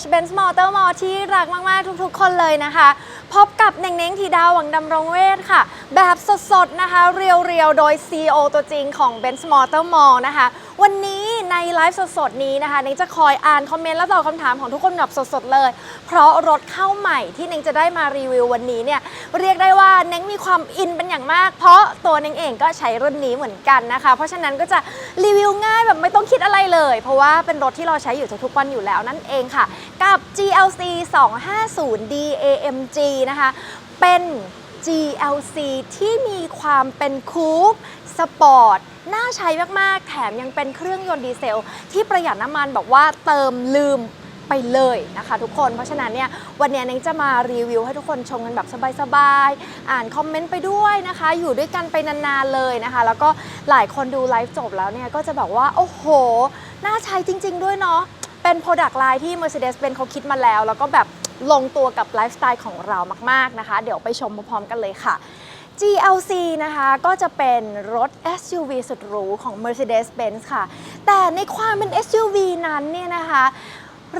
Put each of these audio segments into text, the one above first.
จ Benz Motor Mall ที่รักมาก ๆ ทุกๆ คนเลยนะคะ พบกับเน่งเน่งทีดาวหวังดำรงเวทค่ะ แบบสด ๆ นะคะ เรียว ๆ โดย CEO ตัวจริงของ Benz Motor Mall นะคะ วันนี้ ในไลฟ์สดๆนี้นะคะเน่งจะคอยอ่านคอมเมนต์และตอบคำถามของทุกคนแบบสดๆเลย เพราะรถเข้าใหม่ที่เน่งจะได้มารีวิววันนี้เนี่ยเรียกได้ว่าเน่งมีความอินเป็นอย่างมาก เพราะตัวเน่งเองก็ใช้รุ่นนี้เหมือนกันนะคะ เพราะฉะนั้นก็จะรีวิวง่ายแบบไม่ต้องคิดอะไรเลย เพราะว่าเป็นรถที่เราใช้อยู่ทุกๆวันอยู่แล้วนั่นเองค่ะ กับ GLC 250 DAMG นะคะเป็น GLC ที่มีความเป็นคูปสปอร์ต น่าใช้มากๆ แถมยังเป็นเครื่องยนต์ดีเซล ที่ประหยัดน้ำมันบอกว่าเติมลืมไปเลยนะคะทุกคน เพราะฉะนั้นเนี่ยวันนี้เน้งจะมารีวิวให้ทุกคนชมกันแบบสบายๆ อ่านคอมเมนต์ไปด้วยนะคะ อยู่ด้วยกันไปนานๆเลยนะคะ แล้วก็หลายคนดูไลฟ์จบแล้วเนี่ยก็จะบอกว่า โอ้โห น่าใช้จริง ๆ ด้วยเนาะ เป็น Product Line ที่ Mercedes-Benz เขาคิดมาแล้ว แล้วก็แบบลงตัวกับไลฟ์สไตล์ของเรามากๆนะคะ เดี๋ยวไปชมพร้อมๆกันเลยค่ะ GLC นะคะก็จะเป็นรถ SUV สุดหรูของ Mercedes-Benz ค่ะ แต่ในความเป็น SUV นั้นเนี่ยนะคะ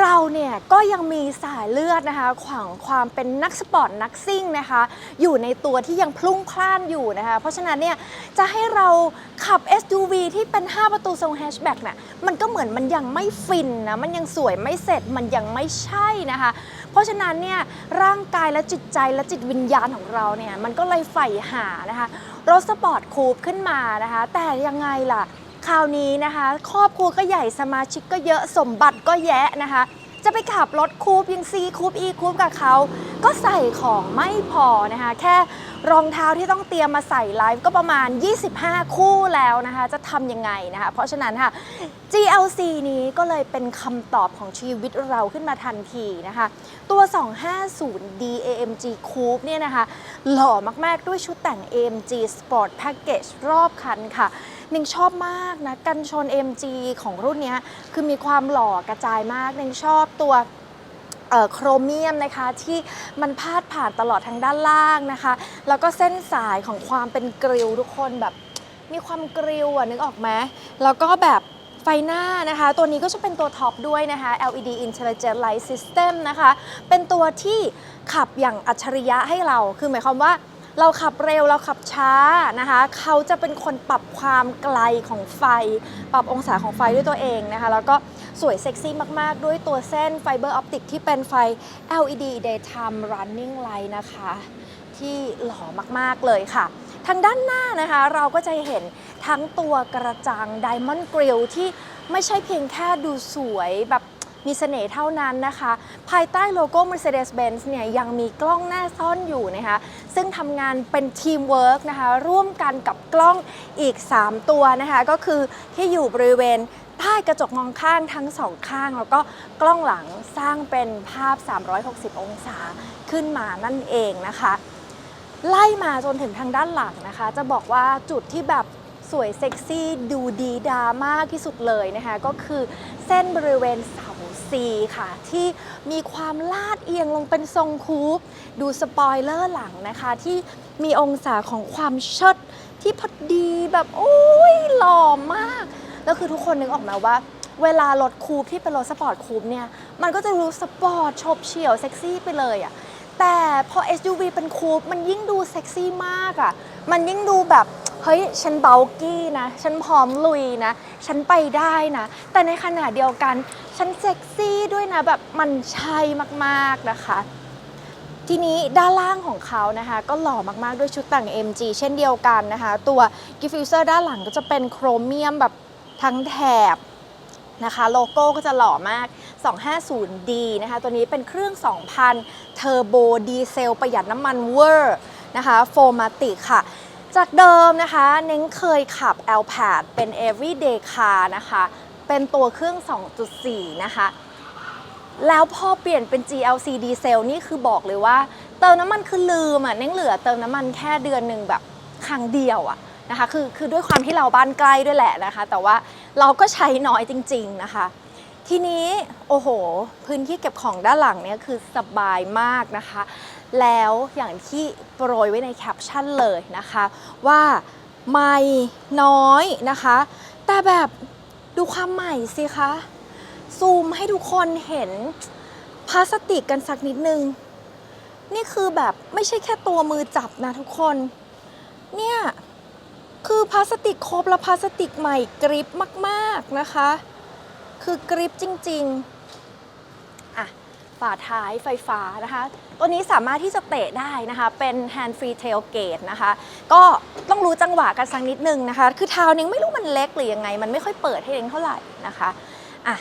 เราเนี่ยก็ยังมีสายเลือดนะคะของความเป็นนักสปอร์ตนักซิ่งนะคะ อยู่ในตัวที่ยังพลุ่งพล่านอยู่นะคะ เพราะฉะนั้นเนี่ยจะให้เราขับ SUV ที่เป็น 5 ประตูทรงแฮชแบ็กน่ะมันก็เหมือนมันยังไม่ฟินนะ มันยังสวยไม่เสร็จมันยังไม่ใช่นะคะ ราะฉะนั้นเนี่ยร่างกายและจิตใจและจิตวิญญาณของเราเนี่ยมันก็เลยใฝ่หานะคะรถสปอร์ตคูปขึ้นมานะคะ แต่ยังไงล่ะคราวนี้นะคะ ครอบครัวก็ใหญ่สมาชิกก็เยอะสมบัติก็แยะนะคะ จะไปขับรถคูปยังซีคูปอีคูปกับเขาก็ใส่ของไม่พอนะคะ แค่ รองเท้าที่ต้องเตรียมมาใส่ไลฟ์ก็ประมาณ 25 คู่แล้วนะคะ จะทำยังไงนะคะ เพราะฉะนั้นค่ะ GLC นี้ก็เลยเป็นคำตอบของชีวิตเราขึ้นมาทันทีนะคะ ตัว 250 DAMG Coupe เนี่ยนะคะ หล่อมาก ๆ ด้วยชุดแต่ง AMG Sport Package รอบคันค่ะน่งชอบมากนะ กันชน AMG ของรุ่นนี้คือมีความหล่อกระจายมากน่งชอบตัว โครเมียมนะคะที่มันพาดผ่านตลอดทางด้านล่างนะคะ แล้วก็เส้นสายของความเป็นกริลทุกคนแบบมีความกริลอะนึกออกไหมแล้วก็แบบไฟหน้านะคะ ตัวนี้ก็จะเป็นตัวท็อปด้วยนะคะ LED Intelligent Light System นะคะ เป็นตัวที่ขับอย่างอัจฉริยะให้เรา คือหมายความว่าเราขับเร็วเราขับช้านะคะ เขาจะเป็นคนปรับความไกลของไฟ ปรับองศาของไฟด้วยตัวเองนะคะ แล้วก็ สวยเซ็กซี่มาก ๆ ด้วยตัวเส้นไฟเบอร์ออปติกที่เป็นไฟ LED Daytime Running Light นะคะ ที่หล่อมาก ๆ เลยค่ะ ทางด้านหน้านะคะเราก็จะเห็นทั้งตัวกระจัง Diamond Grill ที่ไม่ใช่เพียงแค่ดูสวยแบบมีเสน่ห์เท่านั้นนะคะ ภายใต้โลโก้ Mercedes-Benz เนี่ยยังมีกล้องหน้าซ่อนอยู่นะคะ ซึ่งทำงานเป็นทีมเวิร์กนะคะ ร่วมกันกับกล้องอีก 3 ตัวนะคะ ก็คือที่อยู่บริเวณ ใต้กระจกมองข้างทั้งสองข้าง แล้วก็กล้องหลังสร้างเป็นภาพ 360 องศาขึ้นมานั่นเองนะคะ ไล่มาจนถึงทางด้านหลังนะคะ จะบอกว่าจุดที่แบบสวยเซ็กซี่ดูดีดามากที่สุดเลยนะคะ ก็คือเส้นบริเวณเสาซีค่ะ ที่มีความลาดเอียงลงเป็นทรงคูป ดูสปอยเลอร์หลังนะคะ ที่มีองศาของความเชิดที่พอดีแบบ โอ้ยหล่อมาก แล้วคือทุกคนนึกออกไหมว่า เวลารถคูปที่เป็นรถสปอร์ตคูปเนี่ย มันก็จะรู้สปอร์ตโฉบเฉี่ยวเซ็กซี่ไปเลยอะแต่พอ SUV เป็นคูปมันยิ่งดูเซ็กซี่มากอะ่ะมันยิ่งดูแบบเฮ้ยฉันเบลกี้นะ ฉันพร้อมลุยนะ ฉันไปได้นะ แต่ในขณะเดียวกัน ฉันเซ็กซี่ด้วยนะแบบมันใช่มากๆนะคะ ทีนี้ด้านล่างของเขานะคะ ก็หล่อมากๆด้วยชุดแต่ง MG เช่นเดียวกันนะคะ ตัวกิฟฟิวเซอร์ด้านหลังก็จะเป็นโครเมียมแบบ ทั้งแถบนะคะโลโก้ก็จะหล่อมาก 250D นะคะตัวนี้เป็นเครื่อง 2,000 เทอร์โบดีเซล ประหยัดน้ำมันเวอร์นะคะโฟมาติค่ะ จากเดิมนะคะเน้งเคยขับ l p a d เป็น everyday car นะคะเป็นตัวเครื่อง 2.4 นะคะแล้วพอเปลี่ยนเป็น GLC ดีเซลนี่คือบอกเลยว่า เติมน้ำมันคือลืมอะเน้งเหลือเติมน้ำมันแค่เดือนหนึ่งแบบครั้งเดียวอะ นะคะคือคือด้วยความที่เราบ้านใกล้ด้วยแหละนะคะ แต่ว่าเราก็ใช้น้อยจริง ๆนะคะ ทีนี้โอ้โห พื้นที่เก็บของด้านหลังเนี่ยคือสบายมากนะคะ แล้วอย่างที่โปรยไว้ในแคปชั่นเลยนะคะ ว่าไม่น้อยนะคะ แต่แบบดูความใหม่สิคะ ซูมให้ทุกคนเห็นพลาสติกกันสักนิดนึง นี่คือแบบไม่ใช่แค่ตัวมือจับนะทุกคน เนี่ย คือพลาสติกครบแล้วพลาสติกใหม่กริปมากๆนะคะ คือกริปจริงๆอะฝาท้ายไฟฟ้านะคะ ตัวนี้สามารถที่จะเตะได้นะคะ เป็น hand free tailgate นะคะ ก็ต้องรู้จังหวะกันสักนิดนึงนะคะ คือเท้าเน้งไม่รู้มันเล็กหรือยังไง มันไม่ค่อยเปิดให้เน้งเท่าไหร่นะคะอะ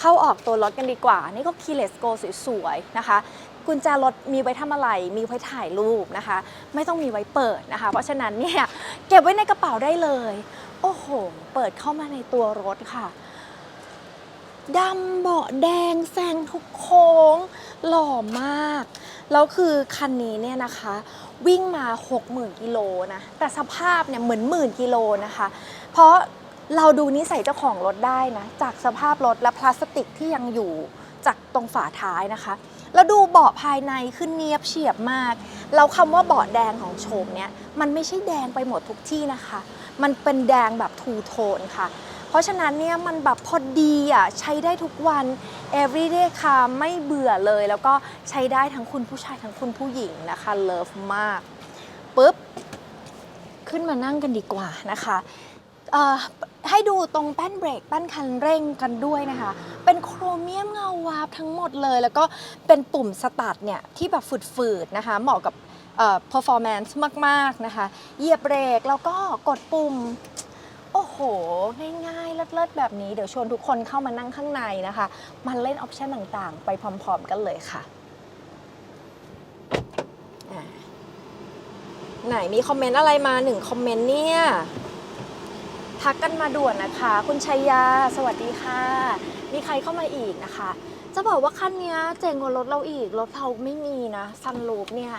เข้าออกตัวรถกันดีกว่า นี่ก็ keyless go สวยๆนะคะ กุญแจรถมีไว้ทำอะไร มีไว้ถ่ายรูปนะคะ ไม่ต้องมีไว้เปิดนะคะ เพราะฉะนั้นเนี่ยเก็บไว้ในกระเป๋าได้เลย โอ้โห เปิดเข้ามาในตัวรถค่ะดำเบาะแดงแซงทุกโค้ง หล่อมาก แล้วคือคันนี้เนี่ยนะคะ วิ่งมา 60,000กิโลนะ แต่สภาพเนี่ยเหมือนหมื่นกิโลนะคะ เพราะเราดูนิสัยเจ้าของรถได้นะ จากสภาพรถและพลาสติกที่ยังอยู่จากตรงฝาท้ายนะคะ แล้วดูเบาะภายในขึ้นเนียบเฉียบมาก แล้วคำว่าเบาะแดงของโชมเนี่ยมันไม่ใช่แดงไปหมดทุกที่นะคะ มันเป็นแดงแบบทูโทนค่ะ เพราะฉะนั้นเนี่ยมันแบบพอดีอะใช้ได้ทุกวัน everyday car ไม่เบื่อเลย แล้วก็ใช้ได้ทั้งคุณผู้ชายทั้งคุณผู้หญิงนะคะเลิฟมากปุ๊บขึ้นมานั่งกันดีกว่านะคะ เอ่อให้ดูตรงแป้นเบรกแป้นคันเร่งกันด้วยนะคะ เป็นโครเมียมเงาวาบทั้งหมดเลย แล้วก็เป็นปุ่มสตาร์ทเนี่ยที่แบบฝืดๆนะคะ เหมาะกับเอ่อ performance มากๆนะคะ เหยียบเบรกแล้วก็กดปุ่ม โอ้โห ง่ายๆ เลิศๆ แบบนี้ เดี๋ยวชวนทุกคนเข้ามานั่งข้างในนะคะมาเล่นออปชันต่างๆ ไปพร้อมๆ กันเลยค่ะ ไหนมีคอมเมนต์อะไรมาหนึ่งคอมเมนต์เนี่ย ทักกันมาด่วนนะคะ คุณชัยยา สวัสดีค่ะ มีใครเข้ามาอีกนะคะ จะบอกว่าคันเนี้ยเจ๋งกว่ารถเราอีก รถเราไม่มีนะซันลูปเนี่ย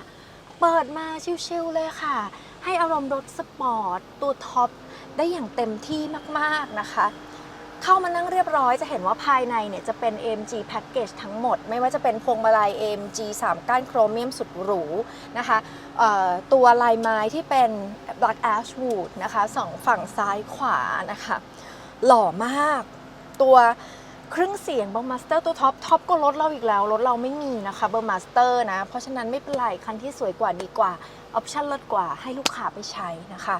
เปิดมาชิวๆเลยค่ะ ให้อารมณ์รถสปอร์ต ตัวท็อปได้อย่างเต็มที่มากๆนะคะ เข้ามานั่งเรียบร้อยจะเห็นว่าภายในเนี่ยจะเป็น AMG Package ทั้งหมด ไม่ว่าจะเป็นพวงมาลัย AMG 3 ก้านโครเมียมสุดหรูนะคะตัวลายไม้ที่เป็น Black Ash Wood นะคะสองฝั่งซ้ายขวานะคะหล่อมากตัวเครื่องเสียงเบอร์มาสเตอร์ตัวท็อปท็อปก็รถเราอีกแล้ว รถเราไม่มีนะคะเบอร์มาสเตอร์นะ เพราะฉะนั้นไม่เป็นไร คันที่สวยกว่าดีกว่า ออปชั่นลดกว่าให้ลูกค้าไปใช้นะคะ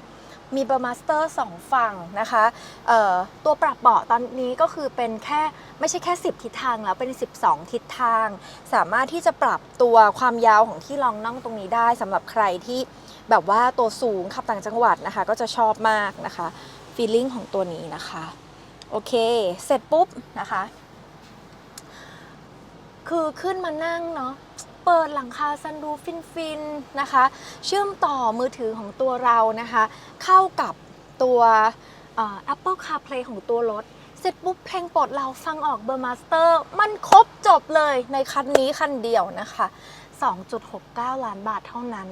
มีเบอร์มาสเตอร์สองฝั่งนะคะตัวปรับเบาะตอนนี้ก็คือเป็นแค่ไม่ใช่แค่ 10 ทิศทางแล้วเป็น 12 ทิศทาง สามารถที่จะปรับตัวความยาวของที่รองนั่งตรงนี้ได้สำหรับใครที่แบบว่าตัวสูงขับต่างจังหวัดนะคะ ก็จะชอบมากนะคะฟีลลิ่งของตัวนี้นะคะ โอเค เสร็จปุ๊บนะคะ คือขึ้นมานั่งเนาะ เปิดหลังคาซันรูฟินฟินๆนะคะ เชื่อมต่อมือถือของตัวเรานะคะ เข้ากับตัว Apple CarPlay ของตัวรถ เสร็จปุ๊บเพลงโปรดเราฟังออกเบอร์มาสเตอร์มันครบจบเลยในคันนี้คันเดียวนะคะ 2.69 ล้านบาทเท่านั้น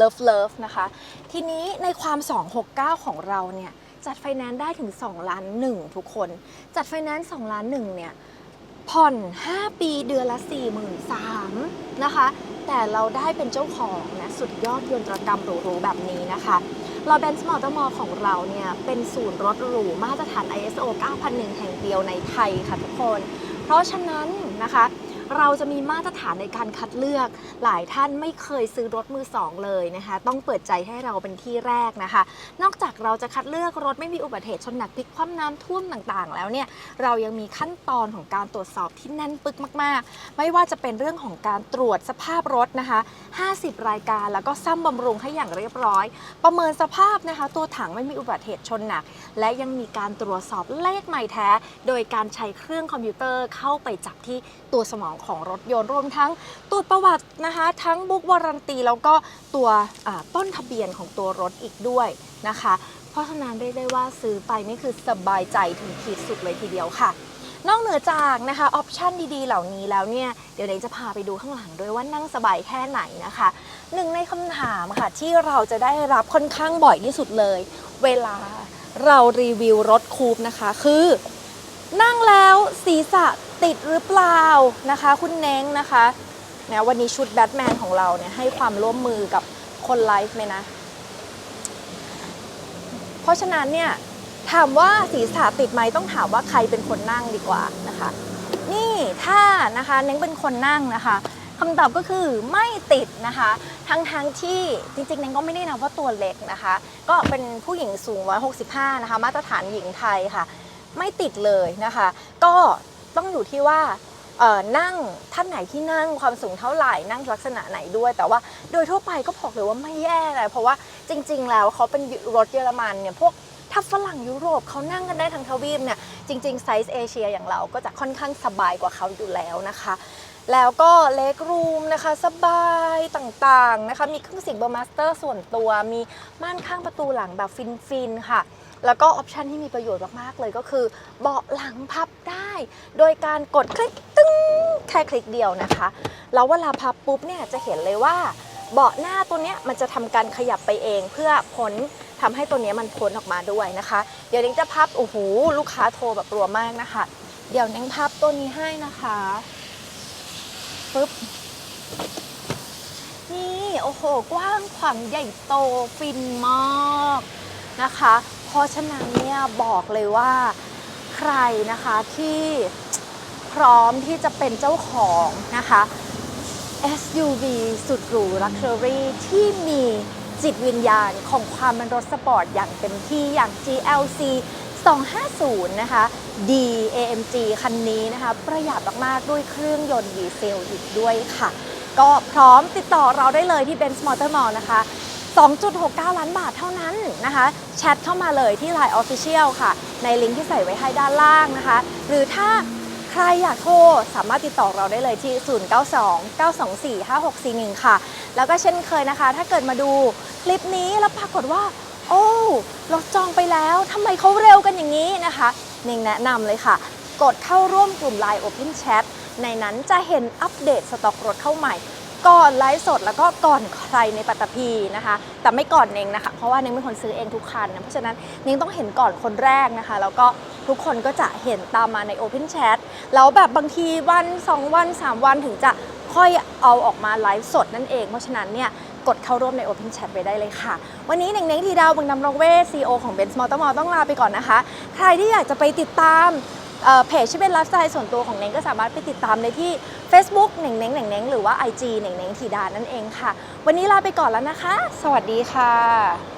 Love Love นะคะ ทีนี้ในความ 269 ของเราเนี่ย จัดไฟแนนซ์ได้ถึง 2 ล้านหนึ่งทุกคน จัดไฟแนนซ์2ล้านหนึ่งเนี่ย ผ่อน 5 ปีเดือนละ 4 3 0 0 0นะคะ แต่เราได้เป็นเจ้าของนะสุดยอดยนตรกรรมหรูๆแบบนี้นะคะเราเบนซ์มอเตอร์มอลของเราเนี่ยเป็นศูนย์รถหรูมาตรฐาน ISO 9001 แห่งเดียวในไทยค่ะทุกคน เพราะฉะนั้นนะคะ เราจะมีมาตรฐานในการคัดเลือก หลายท่านไม่เคยซื้อรถมือสองเลยนะคะ ต้องเปิดใจให้เราเป็นที่แรกนะคะ นอกจากเราจะคัดเลือกรถไม่มีอุบัติเหตุชนหนักพลิกคว่ำน้ำท่วมต่างๆ แล้วเนี่ยเรายังมีขั้นตอนของการตรวจสอบที่แน่นปึกมาก ๆ ไม่ว่าจะเป็นเรื่องของการตรวจสภาพรถนะคะ 50 รายการ แล้วก็ซ่อมบำรุงให้อย่างเรียบร้อย ประเมินสภาพนะคะ ตัวถังไม่มีอุบัติเหตุชนหนัก และยังมีการตรวจสอบเลขใหม่แท้ โดยการใช้เครื่องคอมพิวเตอร์เข้าไปจับที่ตัวสมองของรถยนต์รวมทั้งตรวจประวัตินะคะ ทั้งบุ๊กวารันตีแล้วก็ตัวต้นทะเบียนของตัวรถอีกด้วยนะคะ เพราะฉะนั้นเรียกได้ว่าซื้อไปนี่คือสบายใจถึงขีดสุดเลยทีเดียวค่ะ นอกเหนือจากนะคะออปชันดีๆ เหล่านี้แล้วเนี่ยเดี๋ยวเนยจะพาไปดูข้างหลังด้วยว่านั่งสบายแค่ไหนนะคะหนึ่งในคำถามค่ะที่เราจะได้รับค่อนข้างบ่อยที่สุดเลย เวลาเรารีวิวรถคูปนะคะคือนั่งแล้วศีรษะติดหรือเปล่านะคะ คุณเน้งนะคะนะวันนี้ชุดแบทแมนของเราเนี่ยให้ความร่วมมือกับคนไลฟ์ไหมนะ เพราะฉะนั้นเนี่ย ถามว่าศีรษะติดไหมต้องถามว่าใครเป็นคนนั่งดีกว่านะคะ นี่ถ้านะคะเน้งเป็นคนนั่งนะคะคำตอบก็คือไม่ติดนะคะ ทั้งทั้งๆที่จริงๆเน้งก็ไม่ได้นับว่าตัวเล็กนะคะ ก็เป็นผู้หญิงสูง 165 นะคะ มาตรฐานหญิงไทยค่ะ ไม่ติดเลยนะคะ ก็ต้องอยู่ที่ว่านั่งท่านไหนที่นั่งความสูงเท่าไหร่นั่งลักษณะไหนด้วย แต่ว่าโดยทั่วไปก็บอกเลยว่าไม่แย่เลยเพราะว่าจริง ๆ แล้วเขาเป็นรถเยอรมันเนี่ยพวกาฝรั่งยุโรปเขานั่งกันได้ทั้งทวีปเนี่ยจริงๆไซส์เอเชียอย่างเราก็จะค่อนข้างสบายกว่าเขาอยู่แล้วนะคะ แล้วก็เล็กรูมนะคะสบายต่างๆนะคะ มีเครื่องเสียงเบอร์มาสเตอร์ส่วนตัว มีม่านข้างประตูหลังแบบฟินๆค่ะแล้วก็ออปชันที่มีประโยชน์มาก ๆ เลยก็คือ เบาะหลังพับได้ โดยการกดคลิกตึ้งแค่คลิกเดียวนะคะ แล้วเวลาพับปุ๊บเนี่ยจะเห็นเลยว่า เบาะหน้าตัวเนี้ยมันจะทำการขยับไปเองเพื่อพ้น ทำให้ตัวนี้มันพ้นออกมาด้วยนะคะ เดี๋ยวเน้งจะพับโอ้โหลูกค้าโทรแบบรัวมากนะคะ เดี๋ยวเน้งพับตัวนี้ให้นะคะปึ๊บนี่โอ้โห กว้างขวางใหญ่โตฟินมากนะคะ เพราะฉะนั้นเนี่ยบอกเลยว่าใครนะคะที่พร้อมที่จะเป็นเจ้าของนะคะ SUV สุดหรู Luxury ที่มี จิตวิญญาณของความเป็นรถสปอร์ตอย่างเต็มที่อย่าง GLC 250 นะคะ D AMG คันนี้นะคะ ประหยัดมาก ๆ ด้วยเครื่องยนต์ดีเซลอีกด้วยค่ะ ก็พร้อมติดต่อเราได้เลยที่ Benz Motor Mall นะคะ 2.69 ล้านบาทเท่านั้นนะคะ แชทเข้ามาเลยที่ Line Official ค่ะ ในลิงก์ที่ใส่ไว้ให้ด้านล่างนะคะ หรือถ้า รอยากโทรสามารถติดต่อเราได้เลยที่ 092 924 5641 ค่ะ แล้วก็เช่นเคยนะคะ ถ้าเกิดมาดูคลิปนี้แล้วปรากฏว่า โอ้เราจองไปแล้วทำไมเขาเร็วกันอย่างนี้นะคะเน่งแนะนำเลยค่ะ กดเข้าร่วมกลุ่ม Line Open Chat ในนั้นจะเห็นอัปเดตสต็อกรถเข้าใหม่ก่อนไลฟ์สดแล้วก็ก่อนใครในปัตตภีนะคะ แต่ไม่ก่อนเน่งนะคะ เพราะว่าเน่งเป็นคนซื้อเองทุกคันนะเพราะฉะนั้นเน่งต้องเห็นก่อนคนแรกนะคะ แล้วก็ทุกคนก็จะเห็นตามมาใน Open Chat แล้วแบบบางทีวัน 2 วัน 3 วันถึงจะค่อยเอาออกมาไลฟ์สดนั่นเอง เพราะฉะนั้นเนี่ยกดเข้าร่วมใน Open Chat ไปได้เลยค่ะ วันนี้เน่งเน่งทีดาวบึงดำรงเวท CEO ของ Benz Motor Mall ต้องลาไปก่อนนะคะ ใครที่อยากจะไปติดตามเพจที่เป็นไลฟ์สไตล์ส่วนตัวของเน้งก็สามารถไปติดตามได้ที่ Facebook เน่งเน้งเน่งเน้งหรือว่า IG เน่งเน้งทีดานั่นเองค่ะ วันนี้ลาไปก่อนแล้วนะคะ สวัสดีค่ะ